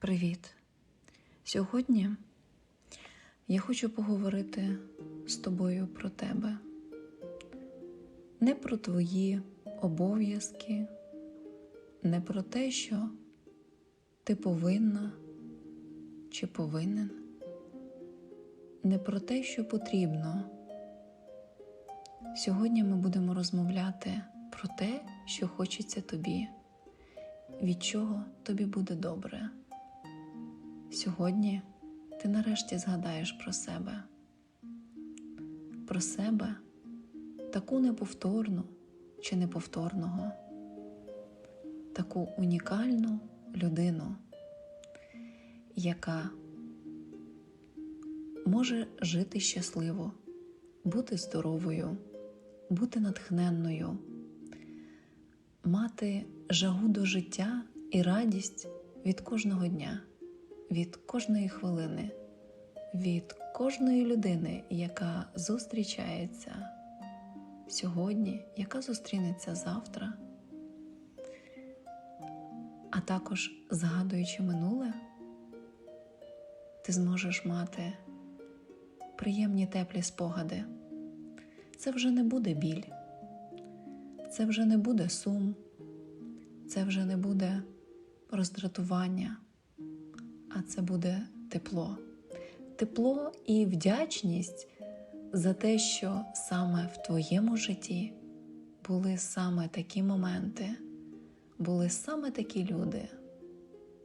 Привіт! Сьогодні я хочу поговорити з тобою про тебе. Не про твої обов'язки, не про те, що ти повинна чи повинен, не про те, що потрібно. Сьогодні ми будемо розмовляти про те, що хочеться тобі, від чого тобі буде добре. Сьогодні ти нарешті згадаєш про себе, про себе таку неповторну чи неповторного, таку унікальну людину, яка може жити щасливо, бути здоровою, бути натхненною, мати жагу до життя і радість від кожного дня від кожної хвилини, від кожної людини, яка зустрічається сьогодні, яка зустрінеться завтра, а також згадуючи минуле, ти зможеш мати приємні теплі спогади. Це вже не буде біль, це вже не буде сум, це вже не буде роздратування а це буде тепло. Тепло і вдячність за те, що саме в твоєму житті були саме такі моменти, були саме такі люди,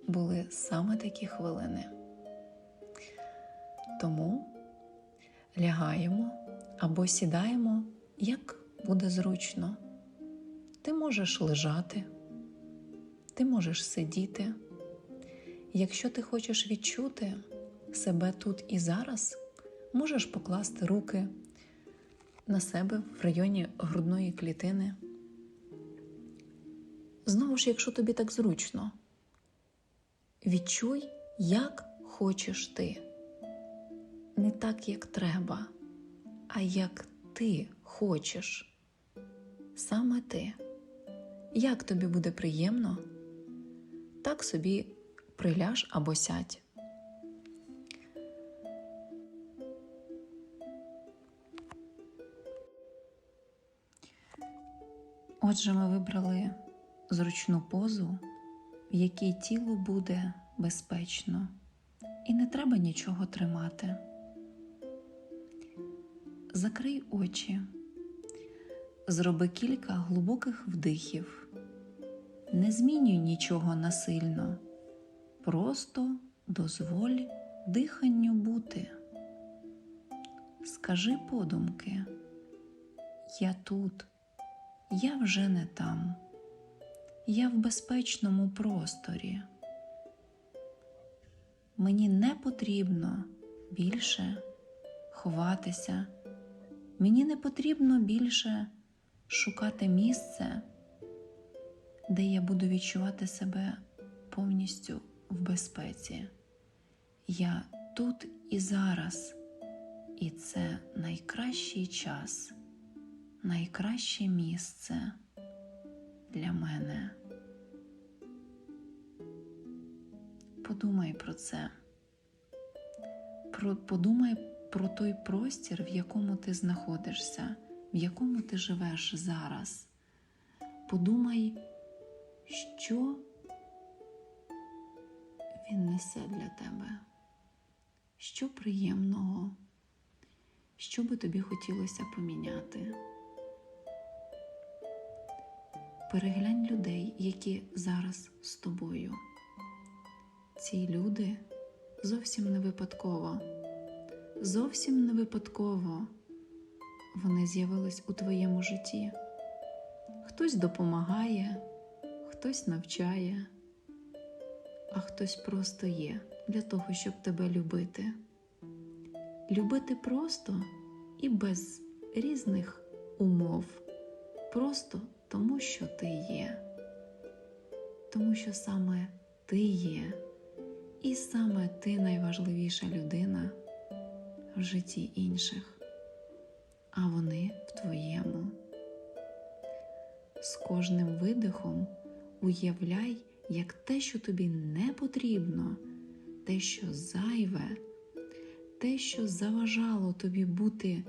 були саме такі хвилини. Тому лягаємо або сідаємо, як буде зручно. Ти можеш лежати, ти можеш сидіти. Якщо ти хочеш відчути себе тут і зараз, можеш покласти руки на себе в районі грудної клітини. Знову ж, якщо тобі так зручно, відчуй, як хочеш ти. Не так, як треба, а як ти хочеш. Саме ти. Як тобі буде приємно, так собі приляж або сядь. Отже, ми вибрали зручну позу, в якій тіло буде безпечно, і не треба нічого тримати. Закрий очі, зроби кілька глибоких вдихів, не змінюй нічого насильно. Просто дозволь диханню бути. Скажи подумки, я тут, я вже не там, я в безпечному просторі. Мені не потрібно більше ховатися, мені не потрібно більше шукати місце, де я буду відчувати себе повністю в безпеці. Я тут і зараз, і це найкращий час, найкраще місце для мене. Подумай про це. Про, Подумай про той простір, в якому ти знаходишся, в якому ти живеш зараз. Подумай, що він несе для тебе? Що приємного, що би тобі хотілося поміняти? Переглянь людей, які зараз з тобою. Ці люди зовсім не випадково, зовсім не випадково вони з'явились у твоєму житті. Хтось допомагає, хтось навчає а хтось просто є для того, щоб тебе любити. Любити просто і без різних умов, просто тому, що ти є, тому що саме ти є, і саме ти найважливіша людина в житті інших, а вони в твоєму. З кожним видихом уявляй, як те, що тобі не потрібно, те, що зайве, те, що заважало тобі бути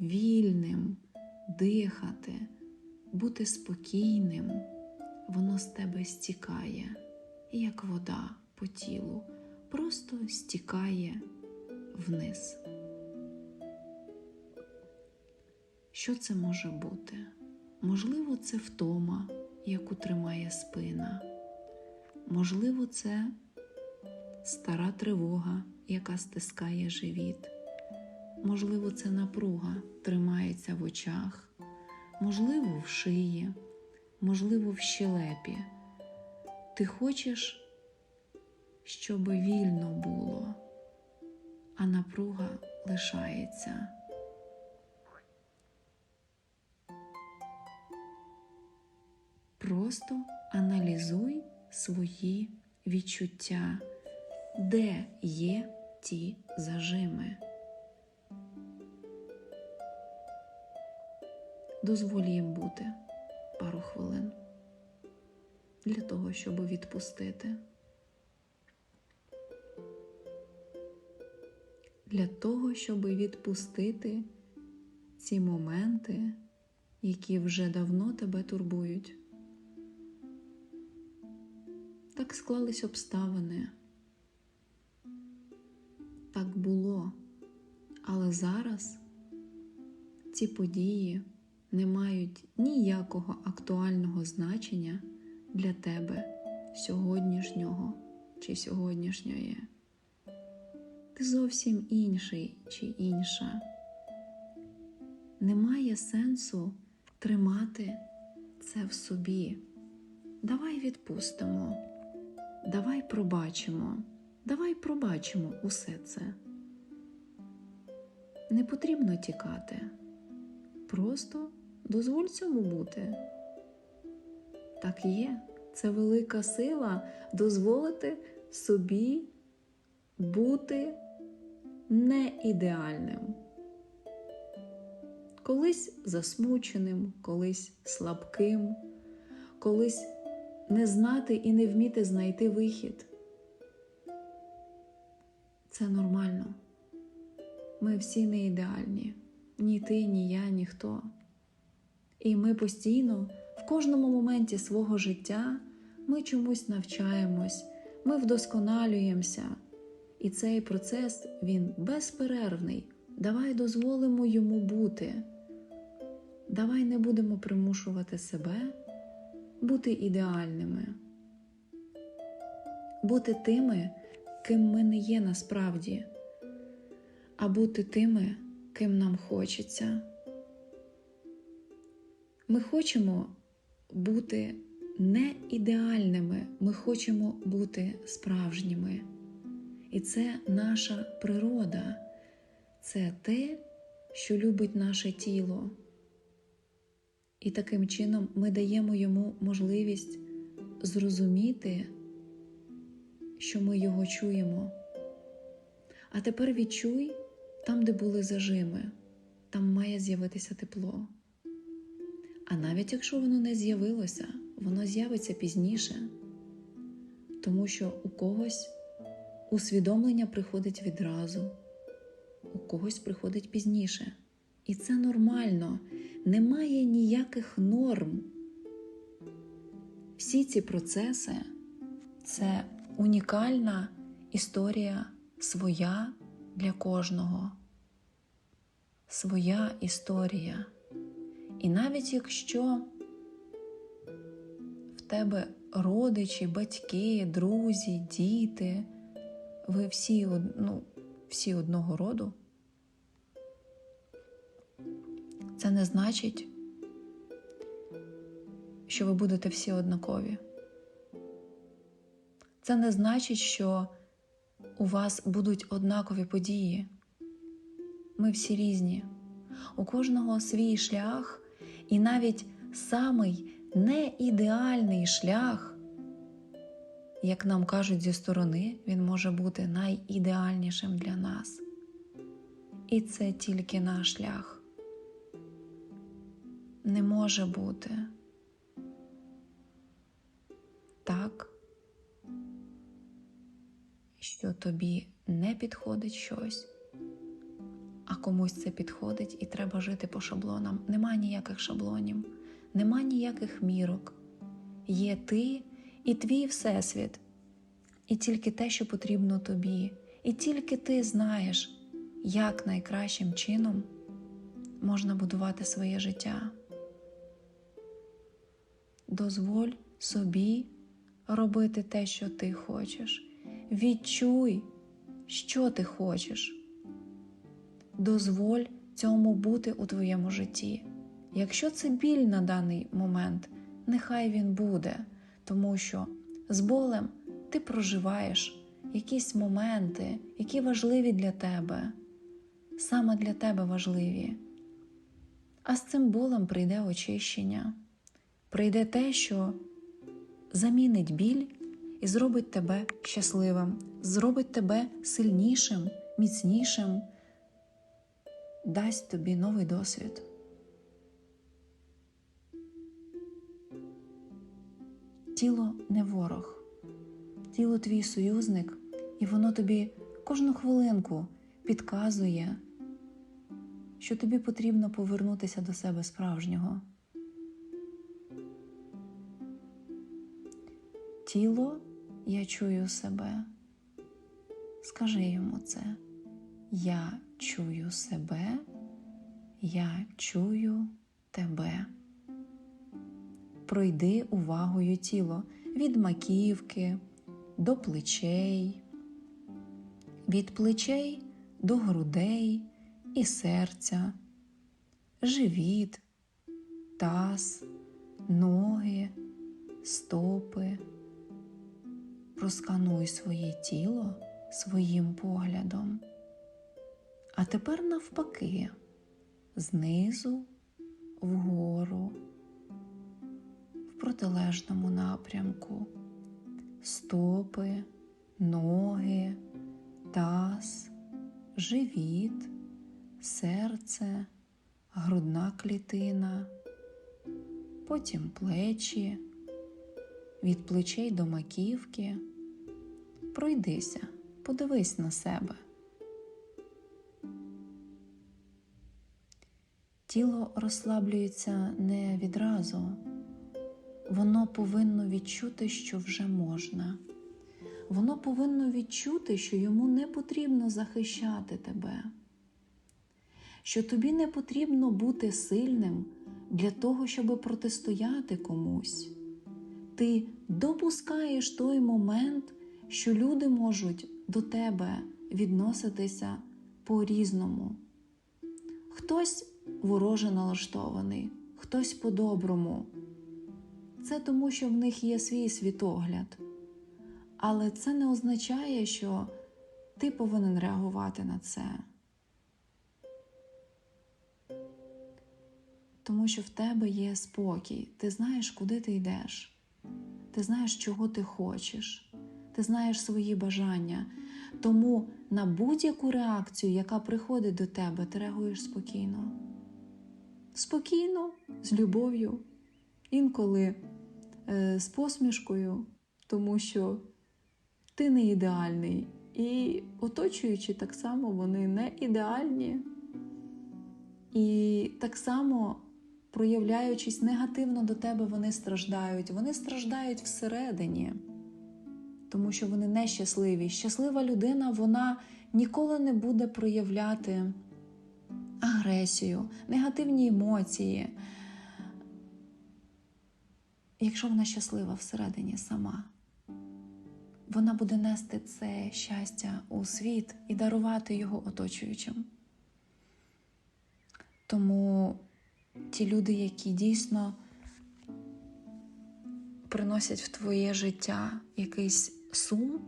вільним, дихати, бути спокійним, воно з тебе стікає, як вода по тілу, просто стікає вниз. Що це може бути? Можливо, це втома, яку тримає спина. Можливо, це стара тривога, яка стискає живіт. Можливо, це напруга тримається в очах, можливо, в шиї, можливо, в щелепі. Ти хочеш, щоб вільно було, а напруга лишається. Просто аналізуй свої відчуття, де є ті зажими. Дозволь їм бути пару хвилин для того, щоб відпустити. Для того, щоб відпустити ці моменти, які вже давно тебе турбують. Так склались обставини. Так було. Але зараз ці події не мають ніякого актуального значення для тебе сьогоднішнього чи сьогоднішньої. Ти зовсім інший чи інша. Немає сенсу тримати це в собі. Давай відпустимо. Давай пробачимо, давай пробачимо усе це. Не потрібно тікати. Просто дозволь цьому бути. Так є, це велика сила дозволити собі бути не ідеальним. Колись засмученим, колись слабким, колись не знати і не вміти знайти вихід. Це нормально. Ми всі не ідеальні. Ні ти, ні я, ніхто. І ми постійно, в кожному моменті свого життя, ми чомусь навчаємось, ми вдосконалюємося. І цей процес він безперервний. Давай дозволимо йому бути. Давай не будемо примушувати себе бути ідеальними, бути тими, ким ми не є насправді, а бути тими, ким нам хочеться. Ми хочемо бути не ідеальними, ми хочемо бути справжніми. І це наша природа, це те, що любить наше тіло. І таким чином ми даємо йому можливість зрозуміти, що ми його чуємо. А тепер відчуй там, де були зажими, там має з'явитися тепло. А навіть якщо воно не з'явилося, воно з'явиться пізніше, тому що у когось усвідомлення приходить відразу, у когось приходить пізніше. І це нормально, немає ніяких норм. Всі ці процеси це унікальна історія своя для кожного. Своя історія. І навіть якщо в тебе родичі, батьки, друзі, діти, ви всі, ну, всі одного роду, не значить, що ви будете всі однакові. Це не значить, що у вас будуть однакові події. Ми всі різні. У кожного свій шлях, і навіть самий неідеальний шлях, як нам кажуть зі сторони, він може бути найідеальнішим для нас. І це тільки наш шлях. Не може бути так, що тобі не підходить щось, а комусь це підходить і треба жити по шаблонам. Нема ніяких шаблонів, нема ніяких мірок. Є ти і твій всесвіт, і тільки те, що потрібно тобі, і тільки ти знаєш, як найкращим чином можна будувати своє життя. Дозволь собі робити те, що ти хочеш. Відчуй, що ти хочеш. Дозволь цьому бути у твоєму житті. Якщо це біль на даний момент, нехай він буде, тому що з болем ти проживаєш якісь моменти, які важливі для тебе, саме для тебе важливі. А з цим болем прийде очищення, прийде те, що замінить біль і зробить тебе щасливим, зробить тебе сильнішим, міцнішим, дасть тобі новий досвід. Тіло не ворог, тіло твій союзник, і воно тобі кожну хвилинку підказує, що тобі потрібно повернутися до себе справжнього. Тіло, я чую себе. Скажи йому це. Я чую себе, я чую тебе. Пройди увагою тіло від маківки до плечей, від плечей до грудей і серця, живіт, таз, ноги, стопи. Проскануй своє тіло своїм поглядом. А тепер навпаки, знизу вгору, в протилежному напрямку, стопи, ноги, таз, живіт, серце, грудна клітина, потім плечі, від плечей до маківки. Пройдися, подивись на себе. Тіло розслаблюється не відразу, воно повинно відчути, що вже можна. Воно повинно відчути, що йому не потрібно захищати тебе, що тобі не потрібно бути сильним для того, щоб протистояти комусь. Ти допускаєш той момент, що люди можуть до тебе відноситися по-різному. Хтось вороже налаштований, хтось по-доброму. Це тому, що в них є свій світогляд. Але це не означає, що ти повинен реагувати на це. Тому що в тебе є спокій, ти знаєш, куди ти йдеш, ти знаєш, чого ти хочеш, ти знаєш свої бажання. Тому на будь-яку реакцію, яка приходить до тебе, ти реагуєш спокійно. Спокійно, з любов'ю, інколи е, з посмішкою, тому що ти не ідеальний. І оточуючи так само, вони не ідеальні. І так само, проявляючись негативно до тебе, вони страждають. Вони страждають всередині, тому що вони нещасливі. Щаслива людина, вона ніколи не буде проявляти агресію, негативні емоції, якщо вона щаслива всередині сама. Вона буде нести це щастя у світ і дарувати його оточуючим. Тому ті люди, які дійсно приносять в твоє життя якийсь сум,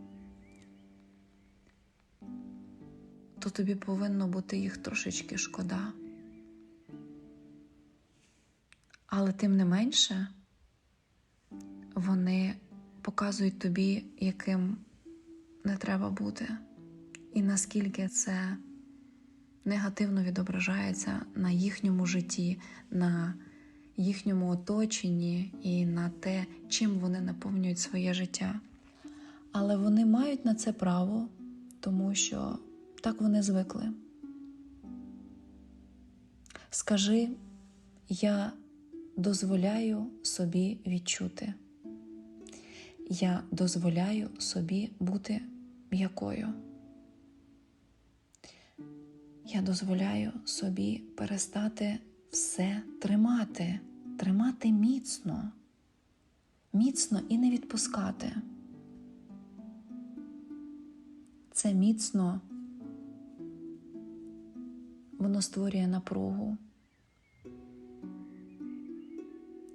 то тобі повинно бути їх трошечки шкода. Але тим не менше вони показують тобі, яким не треба бути, і наскільки це негативно відображається на їхньому житті, на їхньому оточенні і на те, чим вони наповнюють своє життя. Але вони мають на це право, тому що так вони звикли. Скажи, я дозволяю собі відчути. Я дозволяю собі бути м'якою. Я дозволяю собі перестати все тримати, тримати міцно, міцно і не відпускати. Це міцно воно створює напругу.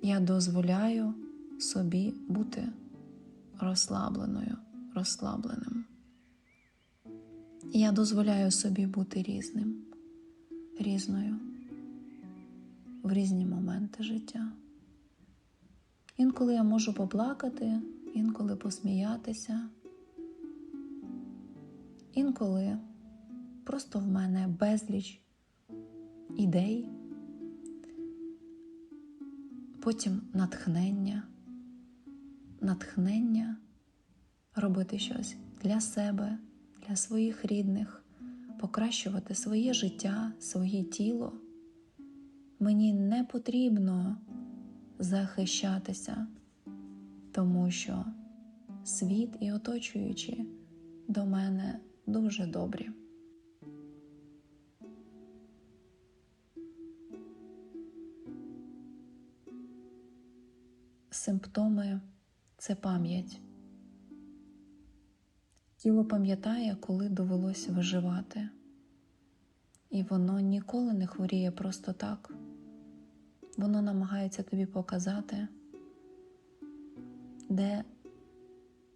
Я дозволяю собі бути розслабленою, розслабленим. Я дозволяю собі бути різним, різною в різні моменти життя. Інколи я можу поплакати, інколи посміятися, інколи просто в мене безліч ідей, потім натхнення, натхнення робити щось для себе, для своїх рідних, покращувати своє життя, своє тіло. Мені не потрібно захищатися, тому що світ і оточуючі до мене дуже добрі. Симптоми це пам'ять. Тіло пам'ятає, коли довелося виживати, і воно ніколи не хворіє просто так. Воно намагається тобі показати, де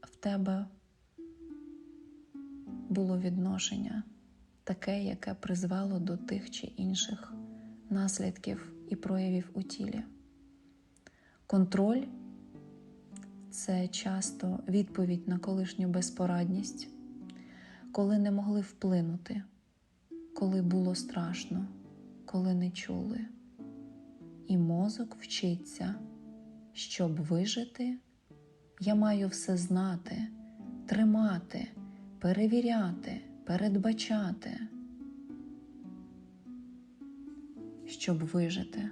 в тебе було відношення, таке, яке призвело до тих чи інших наслідків і проявів у тілі. Контроль це часто відповідь на колишню безпорадність, коли не могли вплинути, коли було страшно, коли не чули. І мозок вчиться, щоб вижити, я маю все знати, тримати, перевіряти, передбачати, щоб вижити.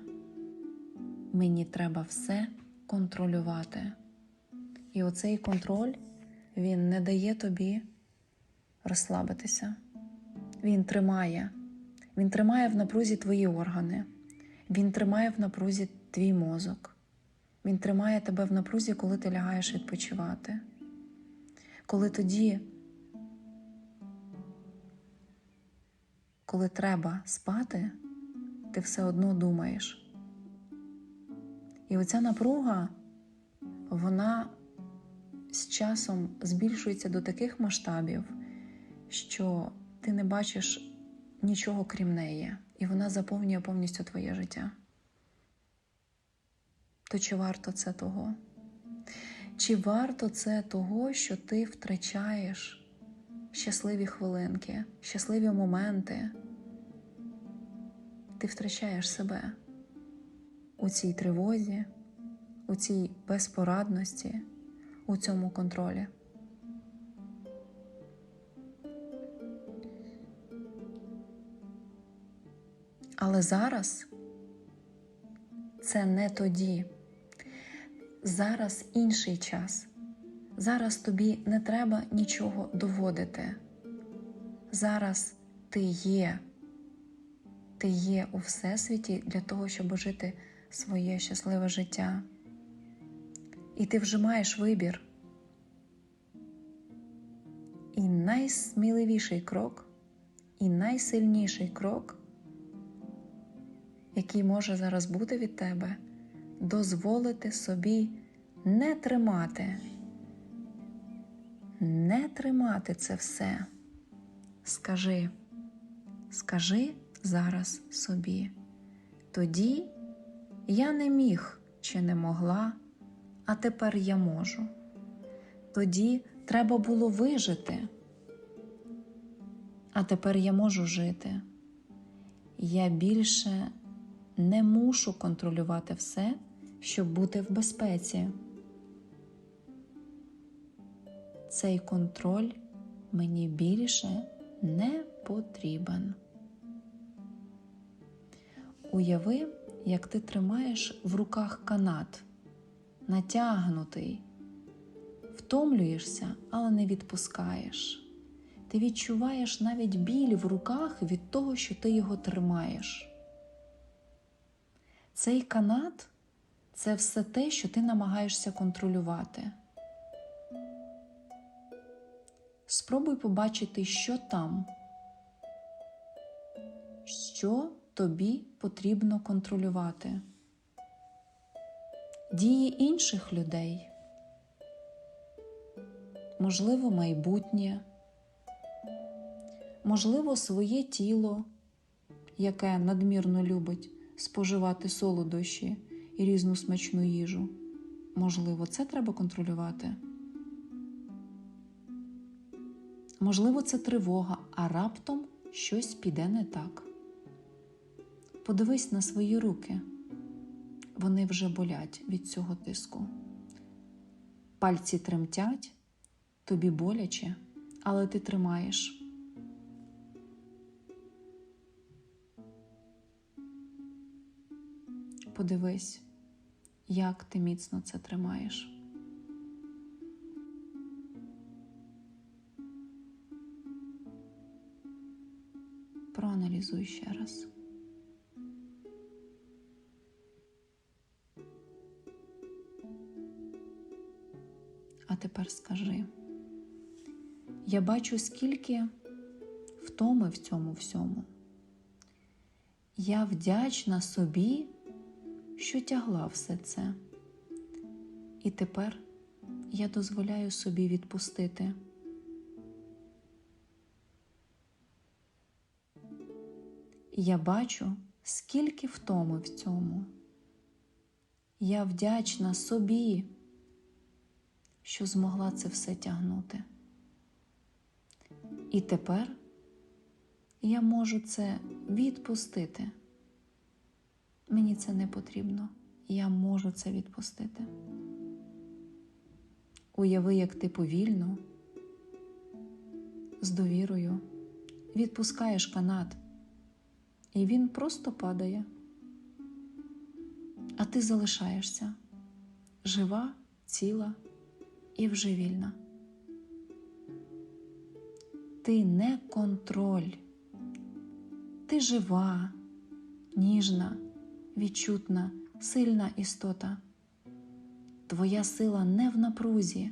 Мені треба все контролювати. І оцей контроль він не дає тобі розслабитися. Він тримає. Він тримає в напрузі твої органи. Він тримає в напрузі твій мозок. Він тримає тебе в напрузі, коли ти лягаєш відпочивати. Коли тоді, коли треба спати, ти все одно думаєш. І оця напруга, вона з часом збільшується до таких масштабів, що ти не бачиш нічого крім неї, і вона заповнює повністю твоє життя. То чи варто це того? Чи варто це того, що ти втрачаєш щасливі хвилинки, щасливі моменти? Ти втрачаєш себе у цій тривозі, у цій безпорадності, у цьому контролі. Але зараз це не тоді. Зараз інший час. Зараз тобі не треба нічого доводити. Зараз ти є. Ти є у Всесвіті для того, щоб жити своє щасливе життя. І ти вже маєш вибір. І найсміливіший крок, і найсильніший крок, який може зараз бути від тебе, дозволити собі не тримати, не тримати це все. Скажи, скажи зараз собі. Тоді я не міг чи не могла, а тепер я можу. Тоді треба було вижити, а тепер я можу жити. Я більше не мушу контролювати все, щоб бути в безпеці. цей контроль мені більше не потрібен. Уяви, як ти тримаєш в руках канат, натягнутий, втомлюєшся, але не відпускаєш. Ти відчуваєш навіть біль в руках від того, що ти його тримаєш. Цей канат це все те, що ти намагаєшся контролювати. Спробуй побачити, що там, що тобі потрібно контролювати. Дії інших людей, можливо, майбутнє, можливо, своє тіло, яке надмірно любить споживати солодощі і різну смачну їжу. Можливо, це треба контролювати. Можливо, це тривога, а раптом щось піде не так. Подивись на свої руки. Вони вже болять від цього тиску. Пальці тремтять, тобі боляче, але ти тримаєш. Подивись, як ти міцно це тримаєш. Проаналізуй ще раз. Тепер скажи, я бачу, скільки втоми в цьому всьому. Я вдячна собі, що тягла все це. І тепер я дозволяю собі відпустити. Я бачу, скільки втоми в цьому. Я вдячна собі, що змогла це все тягнути. І тепер я можу це відпустити. Мені це не потрібно. Я можу це відпустити. Уяви, як ти повільно, з довірою відпускаєш канат, і він просто падає. А ти залишаєшся жива, ціла і вже вільна. Ти не контроль, ти жива, ніжна, відчутна, сильна істота. Твоя сила не в напрузі,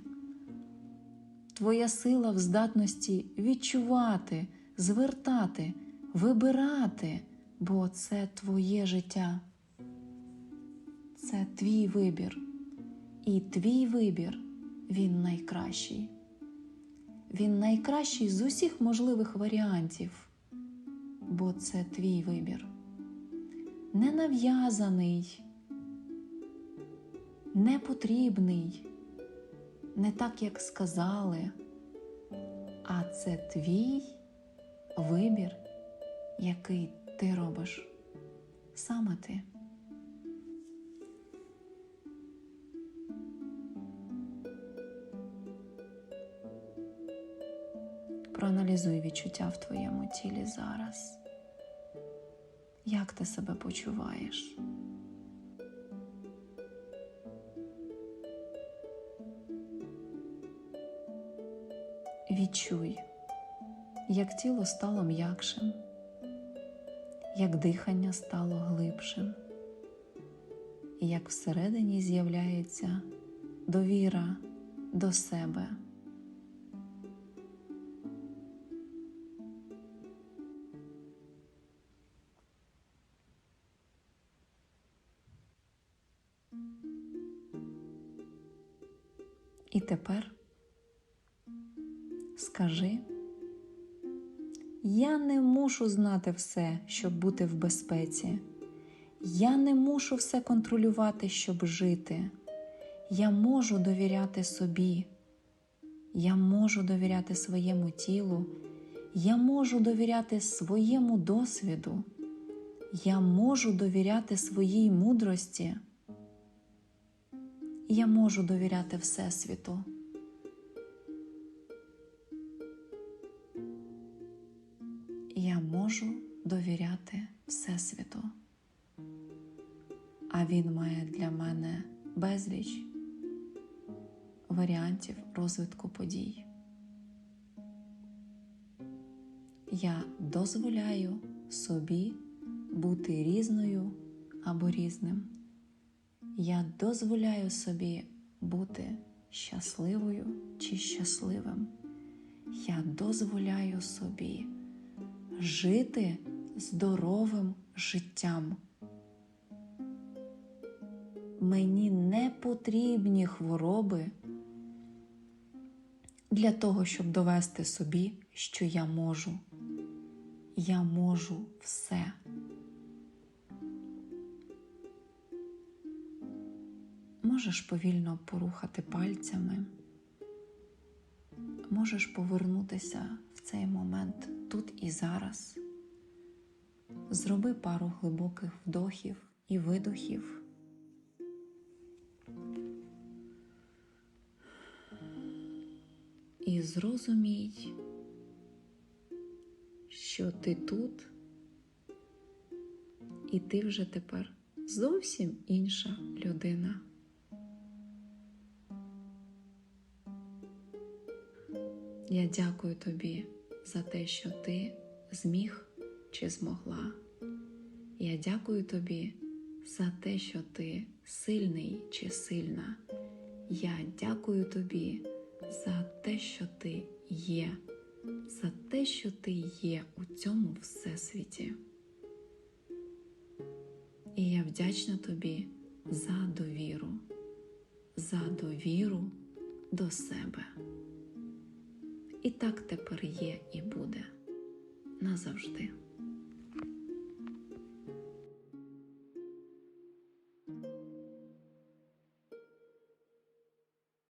твоя сила в здатності відчувати, звертати, вибирати, бо це твоє життя. Це твій вибір. І твій вибір він найкращий. Він найкращий з усіх можливих варіантів, бо це твій вибір. Не нав'язаний, не потрібний, не так, як сказали, а це твій вибір, який ти робиш саме ти. Проаналізуй відчуття в твоєму тілі зараз. Як ти себе почуваєш? Відчуй, як тіло стало м'якшим, як дихання стало глибшим, і як всередині з'являється довіра до себе. Знати все, щоб бути в безпеці. Я не мушу все контролювати, щоб жити. Я можу довіряти собі. Я можу довіряти своєму тілу. Я можу довіряти своєму досвіду. Я можу довіряти своїй мудрості. Я можу довіряти Всесвіту. Довіряти Всесвіту, а він має для мене безліч варіантів розвитку подій. Я дозволяю собі бути різною або різним. Я дозволяю собі бути щасливою чи щасливим. Я дозволяю собі жити здоровим життям. Мені не потрібні хвороби для того, щоб довести собі, що я можу. Я можу все. Можеш повільно порухати пальцями, можеш повернутися в цей момент тут і зараз. Зроби пару глибоких вдохів і видохів. І зрозумій, що ти тут, і ти вже тепер зовсім інша людина. Я дякую тобі за те, що ти зміг чи змогла. Я дякую тобі за те, що ти сильний чи сильна. Я дякую тобі за те, що ти є, за те, що ти є у цьому всесвіті. І я вдячна тобі за довіру, за довіру до себе. І так тепер є і буде назавжди.